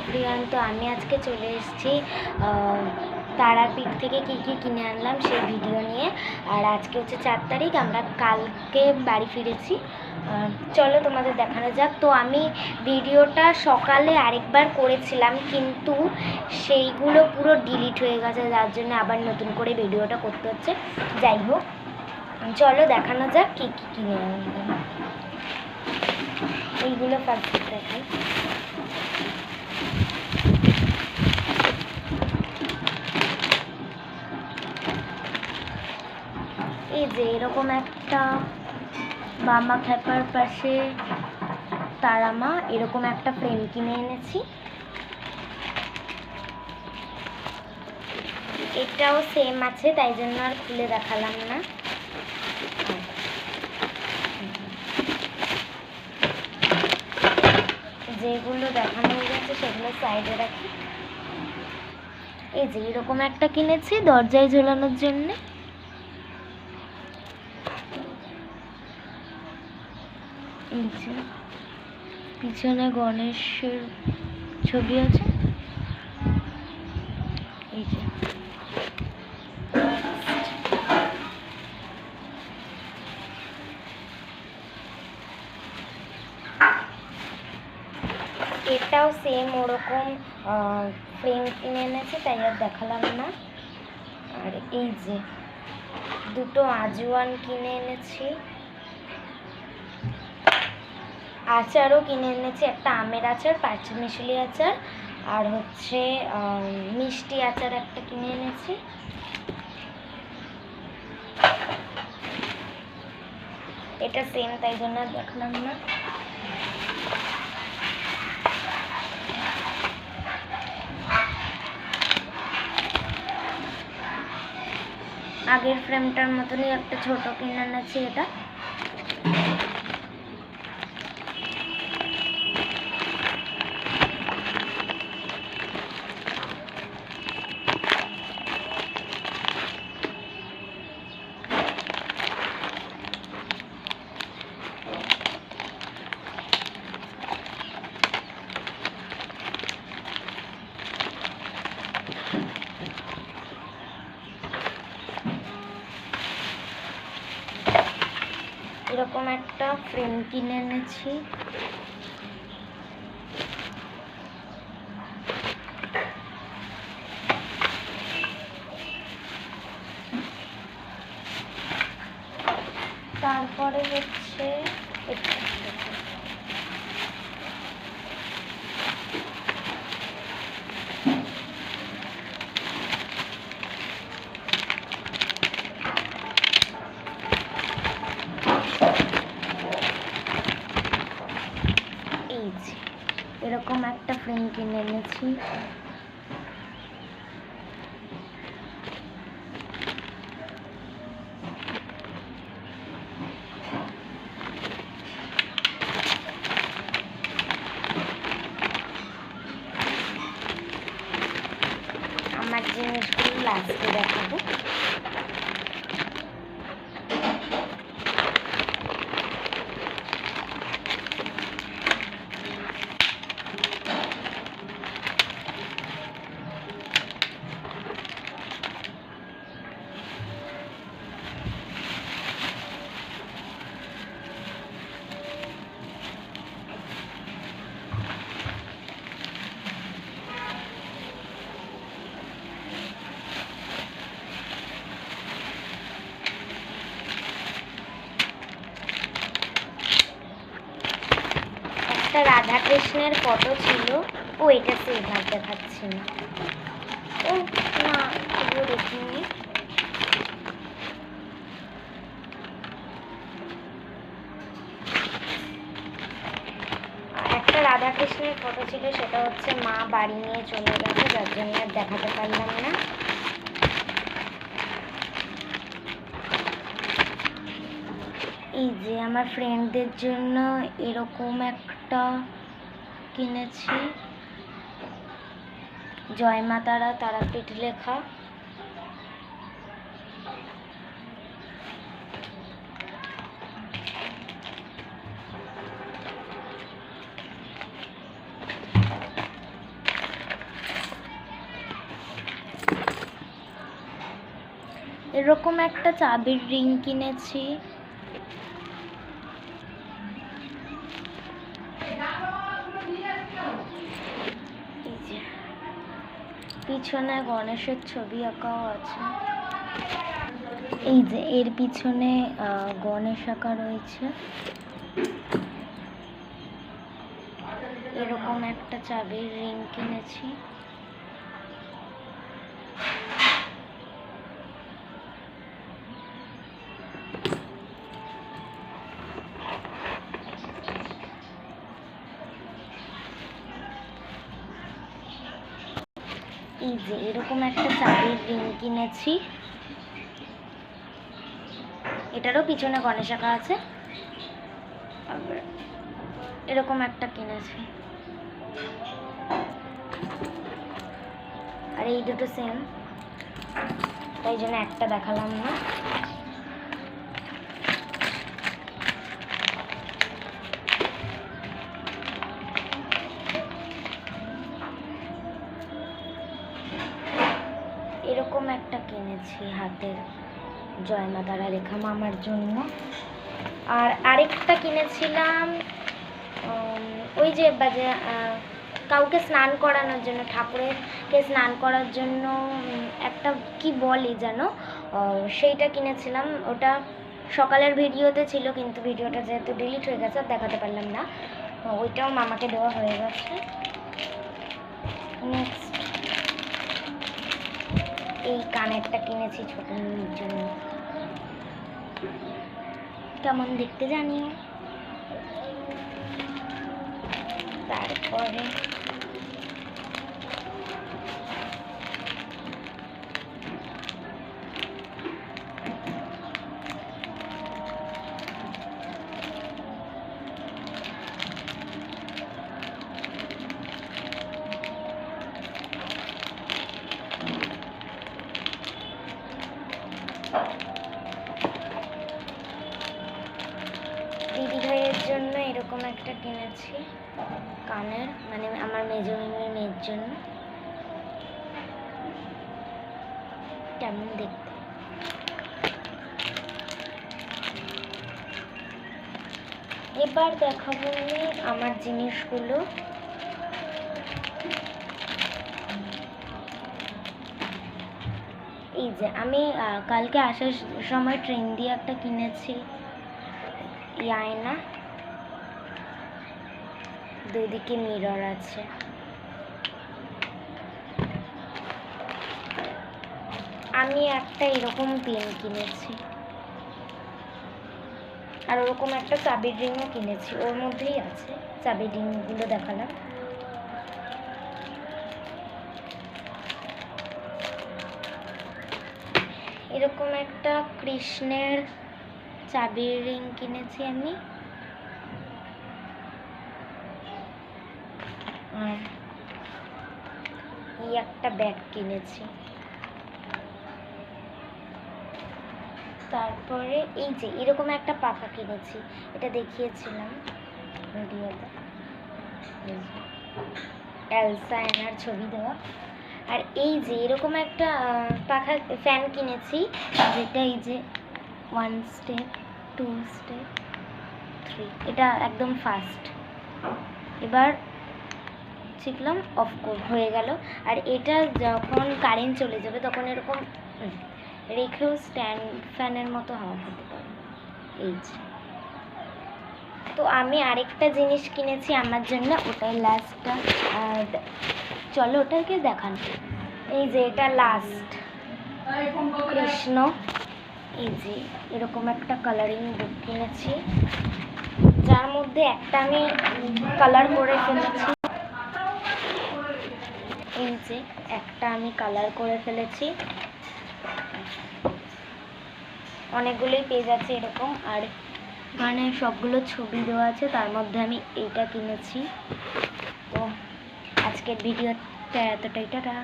Everyone তো আমি আজকে চলে এসেছি তারাপীঠ থেকে কি কি কিনে আনলাম সেই ভিডিও নিয়ে। আর আজকে হচ্ছে চার তারিখ, আমরা কালকে বাড়ি ফিরেছি। চলো তোমাদের দেখানো যাক। তো আমি ভিডিওটা সকালে আরেকবার করেছিলাম, কিন্তু সেইগুলো পুরো ডিলিট হয়ে গেছে, যার জন্য আবার নতুন করে ভিডিওটা করতে হচ্ছে। যাই হোক, চলো দেখানো যাক কী কী কিনে আনলাম। এইগুলো ফার্স্ট দেখাই। এই যে এরকম একটা মামা খ্যাপার পাশে তারামা এরকম একটা ফ্রেম কিনে এনেছি। এটাও সেম আছে, তাই জন্য আর খুলে দেখালাম না। যেগুলো দেখানো হয়ে গেছে, সেগুলো সাইডে রাখি। এই যে এরকম একটা কিনেছি দরজায় ঝোলানোর জন্যে। যে পিছনে গণেশের ছবি আছে। এই যে। এটাও সেম ওরকম ফ্রেম কিনে এনেছে, তাই আর দেখালাম না। আর এই যে, দুটো আজওয়ান কিনে এনেছি। আচারও কিনে এনেছি। একটা আমের আচার পাঁচমিশালি আচার, আর হচ্ছে মিষ্টি আচার একটা কিনে এনেছি। এটা সেম তাই জন্য দেখলাম না। আগের ফ্রেমটার মতনই একটা ছোট কিনে এনেছি এটা। এরকম একটা ফ্রেম কিনে এনেছি। তারপরে হচ্ছে এটা দেখো। এই যে এরকম একটা ফ্রেম কিনে এনেছি আমার জিনিসগুলো লাস্টে দেখাবো একটা রাধা কৃষ্ণের ফটো ছিল? ও, এটা সেভ আর দেখাচ্ছি না। ও না তবুও দেখিনি। একটা রাধাকৃষ্ণের ফটো ছিল, সেটা হচ্ছে মা বাড়ি নিয়ে চলে গেছে, যার জন্য আর দেখাতে পারলাম না। এই যে আমার ফ্রেন্ডদের জন্য এরকম একটা কিনেছি। জয়মা তারা তারাপীঠ লেখা। এরকম একটা চাবির রিং কিনেছি। পিছনে গণেশের ছবি আঁকাও আছে। এই যে, এর পিছনে গণেশ আঁকা রয়েছে। এরকম একটা চাবির রিং কিনেছি। যে এরকম একটা চাবির রিং কিনেছি। এটারও পিছনে গণেশ আঁকা আছে। এরকম একটা কিনেছি। আর এই দুটো সেম তাই জন্য একটা দেখালাম না। কিনেছি হাতের জয়মা তারা রেখা মামার জন্য। আর আরেকটা কিনেছিলাম ওই যে বাজে কাউকে স্নান করানোর জন্য, ঠাকুরেরকে স্নান করার জন্য একটা কি বলে যেন সেইটা কিনেছিলাম। ওটা সকালের ভিডিওতে ছিল, কিন্তু ভিডিওটা যেহেতু ডিলিট হয়ে গেছে দেখাতে পারলাম না। ওইটাও মামাকে দেওয়া হয়ে গেছে। এই কানেরটা কিনেছি ছোট মেয়ের জন্য। কেমন দেখতে জানিও? তারপরে একটা কিনেছি কানের মানে আমার মেজো মেয়ের জন্য। কেমন দেখতে? এবার দেখাবো আমি আমার জিনিসগুলো। এই যে আমি কালকে আসার সময় ট্রেন দিয়ে একটা কিনেছি। আয়না। দুদিকে মিরর আছে। আমি একটা এরকম পেন কিনেছি। আর ওরকম একটা চাবির রিংও কিনেছি। ওর মধ্যেই আছে। চাবির রিংগুলো দেখালাম। এরকম একটা কৃষ্ণের চাবির রিং কিনেছি আমি। আর এই একটা ব্যাগ কিনেছি। তারপরে এই যে, এরকম একটা পাখা কিনেছি। এটা দেখিয়েছিলাম ভিডিওতে। এলসা এনার ছবি দেওয়া। আর এই যে, এরকম একটা পাখা ফ্যান কিনেছি। যেটা এই যে one step two step three এটা একদম ফাস্ট এবার শিখলাম অফ হয়ে গেল। আর এটা যখন কারেন্ট চলে যাবে, তখন এরকম রেখেও স্ট্যান্ড ফ্যানের মতো হাওয়া খেতে পারে। এই তো আমি আরেকটা জিনিস কিনেছি আমার জন্য, ওটাই লাস্টটা চলো ওটাকে দেখান। এই যে এটা লাস্ট কৃষ্ণ। এই যে, এরকম একটা কালারিং বুক কিনেছি। যার মধ্যে একটা আমি কালার করে ফেলেছি। যে একটা আমি কালার করে ফেলেছি। অনেকগুলোই পেজ আছে এরকম, আর মানে সবগুলো ছবি দেওয়া আছে, তার মধ্যে আমি এইটা কিনেছি। তো আজকের ভিডিওটা এতটাই, টাটা।